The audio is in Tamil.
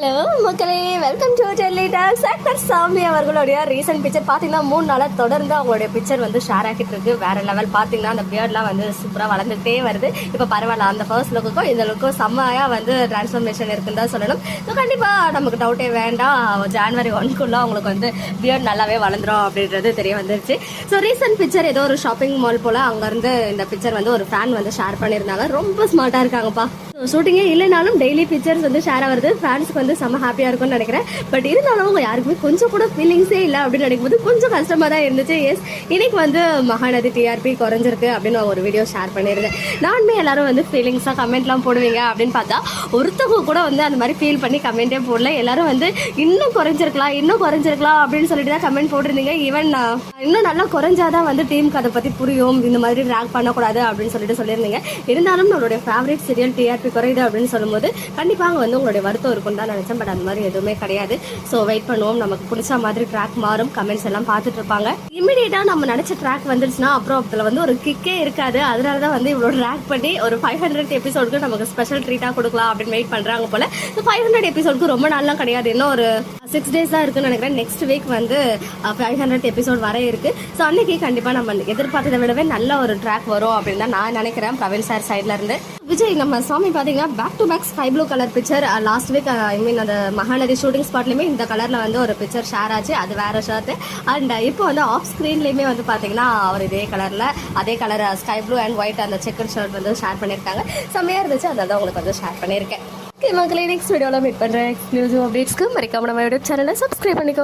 Hello. மக்களே welcome to Delhi talks actor Sami அவர்களுடைய ரீசன்ட் பிக்சர் பார்த்தீங்கன்னா மூணு நாளாக தொடர்ந்து அவங்களுடைய பிக்சர் வந்து ஷேர் ஆகிட்டு இருக்கு. வேற லெவல் பார்த்தீங்கன்னா அந்த பியர்ட்லாம் வந்து சூப்பராக வளர்ந்துட்டே வருது. இப்போ பரவாயில்ல அந்த ஃபர்ஸ்ட் லுக்குக்கும் இந்த லுக்கும் செம்மையாக வந்து டிரான்ஸ்ஃபர்மேஷன் இருக்குன்னு தான் சொல்லணும். ஸோ கண்டிப்பாக நமக்கு டவுட்டே வேண்டாம். ஜான்வரி ஒன்க்குள்ளே அவங்களுக்கு வந்து பியர்ட் நல்லாவே வளர்ந்துரும் அப்படின்றது தெரிய வந்துருச்சு. ஸோ ரீசன்ட் பிக்சர் ஏதோ ஒரு ஷாப்பிங் மால் போல் அங்கேருந்து இந்த பிக்சர் வந்து ஒரு ஃபேன் வந்து ஷேர் பண்ணியிருந்தாங்க. ரொம்ப ஸ்மார்ட்டாக இருக்காங்கப்பா. ஷூட்டிங்கே இல்லைனாலும் டெய்லி பிக்சர்ஸ் வந்து ஷேர் ஆகிறது ஃபேன்ஸ்க்கு வந்து செம்ம ஹாப்பியாக இருக்கும்னு நினைக்கிறேன். பட் இருந்தாலும் அவங்க யாருக்குமே கொஞ்சம் கூட ஃபீலிங்ஸே இல்லை அப்படின்னு நினைக்கும்போது கொஞ்சம் கஷ்டமாக தான் இருந்துச்சு. எஸ் இன்னைக்கு வந்து மகாநதி டிஆர்பி குறைஞ்சிருக்கு அப்படின்னு நான் ஒரு வீடியோ ஷேர் பண்ணியிருந்தேன். நானுமே எல்லாரும் வந்து ஃபீலிங்ஸாக கமெண்ட்லாம் போடுவீங்க அப்படின்னு பார்த்தா ஒருத்தவங்க கூட வந்து அந்த மாதிரி ஃபீல் பண்ணி கமெண்ட்டே போடல. எல்லாரும் வந்து இன்னும் குறைஞ்சிருக்கலாம் இன்னும் குறைஞ்சிருக்கலாம் அப்படின்னு சொல்லிட்டு தான் கமெண்ட் போட்டிருந்தீங்க. ஈவன் இன்னும் நல்லா குறைஞ்சாதான் வந்து டீமுக்கு அதை பற்றி புரியும். இந்த மாதிரி ட்ராக் பண்ணக்கூடாது அப்படின்னு சொல்லிட்டு சொல்லியிருந்தீங்க. இருந்தாலும் நம்மளுடைய ஃபேவரட் சீரியல் டிஆர்பி குறையுது அப்படின்னு சொல்லும்போது கண்டிப்பாக வந்து உங்களுடைய வருத்தம் இருக்கும் தான் நினச்சேன். பட் அந்த மாதிரி எதுவுமே கிடையாது. ஸோ வெயிட் பண்ணுவோம். நமக்கு பிடிச்ச மாதிரி ட்ராக் மாறும். கமெண்ட்ஸ் எல்லாம் பார்த்துட்டு இருப்பாங்க. இமிடியேட்டாக நம்ம நினச்ச ட்ராக் வந்துருச்சுன்னா அப்புறம் அதில் வந்து ஒரு கிக்கே இருக்காது. அதனால தான் வந்து இவ்வளோ ட்ராக் பண்ணி ஒரு ஃபைவ் ஹண்ட்ரட் எபிசோடுக்கு நமக்கு ஸ்பெஷல் ட்ரீட்டாக கொடுக்கலாம் அப்படின்னு வெயிட் பண்ணுறாங்க போல். ஸோ ஃபைவ் ஹண்ட்ரட் எபிசோடுக்கு ரொம்ப நாள்லாம் கிடையாது. இன்னும் ஒரு சிக்ஸ் டேஸ் தான் இருக்குன்னு நினைக்கிறேன். நெக்ஸ்ட் வீக் வந்து ஃபைவ் ஹண்ட்ரட் எபிசோட் வர இருக்குது ஸோ அன்னைக்கு கண்டிப்பாக நம்ம எதிர்பார்த்ததை விடவே நல்ல ஒரு ட்ராக் வரும் அப்படின்னு தான் நான் நினைக்கிறேன். பிரவீன் சார் சைட்லேருந்து விஜய் நம்ம சாமி பார்த்தீங்கன்னா back to back sky blue colour picture last week I mean அந்த மகாநதி ஷூட்டிங் ஸ்பாட்லேயுமே இந்த கலரில் வந்து ஒரு பிக்சர் ஷேர் ஆச்சு. அது வேறு ஷர்ட்டு அண்ட் இப்போ வந்து ஆஃப் ஸ்க்ரீன்லேயுமே வந்து பார்த்தீங்கன்னா அவர் இதே கலரில் அதே colour sky blue and white அந்த செக்கர் ஷர்ட் வந்து ஷேர் பண்ணியிருக்காங்க. செம்மையாக இருந்துச்சு. அதை தான் உங்களுக்கு வந்து ஷேர் பண்ணியிருக்கேன். ஓகே மக்களே நெக்ஸ்ட் வீடியோவில் மீட் பண்ணுறேன் எக்ஸ்க்ளூசிவ் அப்டேட்ஸ்க்கு மறக்காம நம்ம யூடியூப் சேனலை சப்ஸ்கிரைப் பண்ணிக்கோ